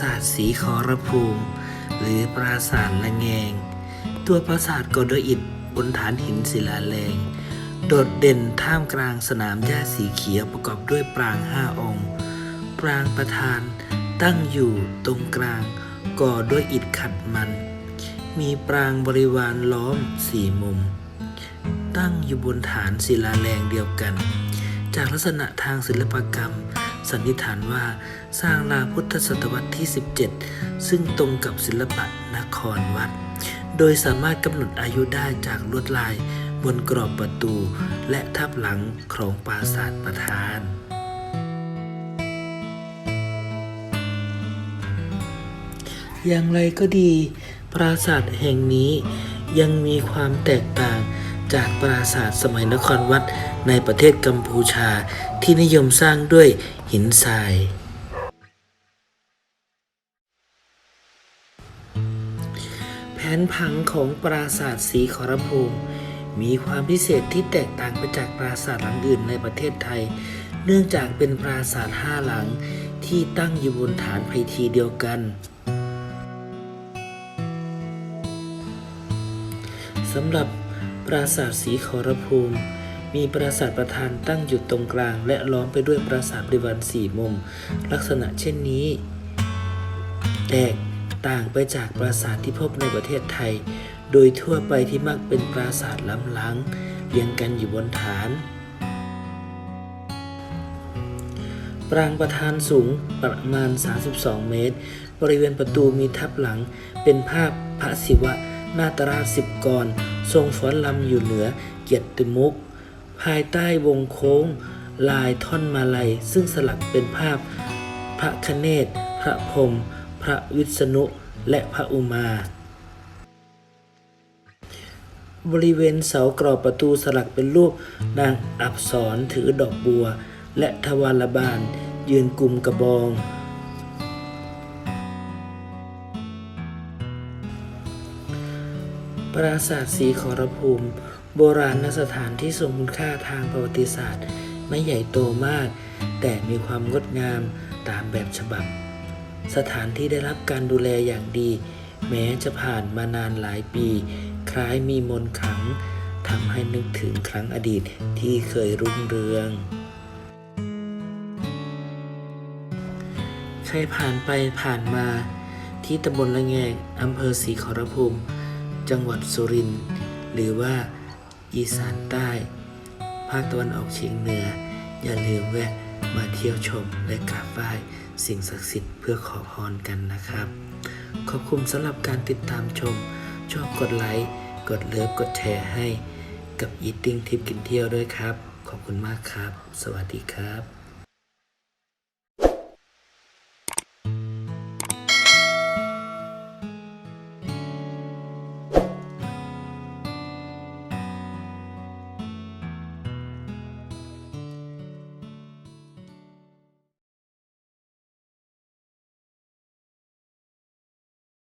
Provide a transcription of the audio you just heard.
สาทสีขอรภูมิ หรือปราสาทละแงง ตัวปราสาทก่อด้วยอิฐบนฐานหินศิลาแรง โดดเด่นท่ามกลางสนามหญ้าสีเขียวประกอบด้วยปรางห้าองค์ ปรางประธานตั้งอยู่ตรงกลางก่อด้วยอิฐขัดมัน มีปรางบริวารล้อมสี่มุม ตั้งอยู่บนฐานศิลาแรงเดียวกัน จากลักษณะทางศิลปกรรม สันนิษฐานว่าสร้างราวพุทธศตวรรษที่ 17 ซึ่งตรงกับศิลปะนครวัด โดยสามารถกำหนดอายุได้จากลวดลายบนกรอบประตูและทับหลังของปราสาทประธาน อย่างไรก็ดี ปราสาทแห่งนี้ยังมีความแตกต่าง จากปราสาทสมัยนครวัดในประเทศกัมพูชาที่นิยมสร้างด้วยหินทราย แผนผังของปราสาทสีขอรภูมิ มีความพิเศษที่แตกต่างไปจากปราสาทหลังอื่นในประเทศไทย เนื่องจากเป็นปราสาทห้าหลังที่ตั้งอยู่บนฐานไพทีเดียวกันสำหรับ ปราสาทสีขอรภูมิ มีปราสาทประธานตั้งอยู่ตรงกลาง และล้อมไปด้วยปราสาทบริวารสี่มุม ลักษณะเช่นนี้ แตกต่างไปจากปราสาทที่พบในประเทศไทย โดยทั่วไปที่มักเป็นปราสาทล้ำหลังเรียงกันอยู่บนฐานปรางประธานสูงประมาณ 32 เมตร บริเวณประตูมีทับหลังเป็นภาพพระศิวะ นาตราสิบกร ทรงฟ้อนลำอยู่เหนือเกียรติมุก ภายใต้วงโค้ง ลายท่อนมาลัย ซึ่งสลักเป็นภาพ พระคเนศพระพรมพระวิษณุ และพระอุมา บริเวณเสากรอบประตูสลักเป็นรูปนางอับสรถือดอกบัว และทวารบาลยืนกลุ่มกระบอง ปราสาทสีขอรภูมิ โบราณสถานที่ทรงคุณค่าทางประวัติศาสตร์ ไม่ใหญ่โตมาก แต่มีความงดงามตามแบบฉบับ สถานที่ได้รับการดูแลอย่างดี แม้จะผ่านมานานหลายปี คล้ายมีมนต์ขลังทำให้นึกถึงครั้งอดีตที่เคยรุ่งเรืองใครผ่านไปผ่านมาที่ตำบลละแงงอำเภอศรีขอรภูมิ จังหวัดสุรินทร์หรือว่าอีสานใต้ ภาคตะวันออกเฉียงเหนือ อย่าลืมแวะมาเที่ยวชมและกราบไหว้สิ่งศักดิ์สิทธิ์เพื่อขอพรกันนะครับ ขอบคุณสำหรับการติดตามชม ชอบกดไลค์ กดเลิฟ กดแชร์ให้ กับ Eating Tip กินเที่ยวด้วยครับ ขอบคุณมากครับ สวัสดีครับ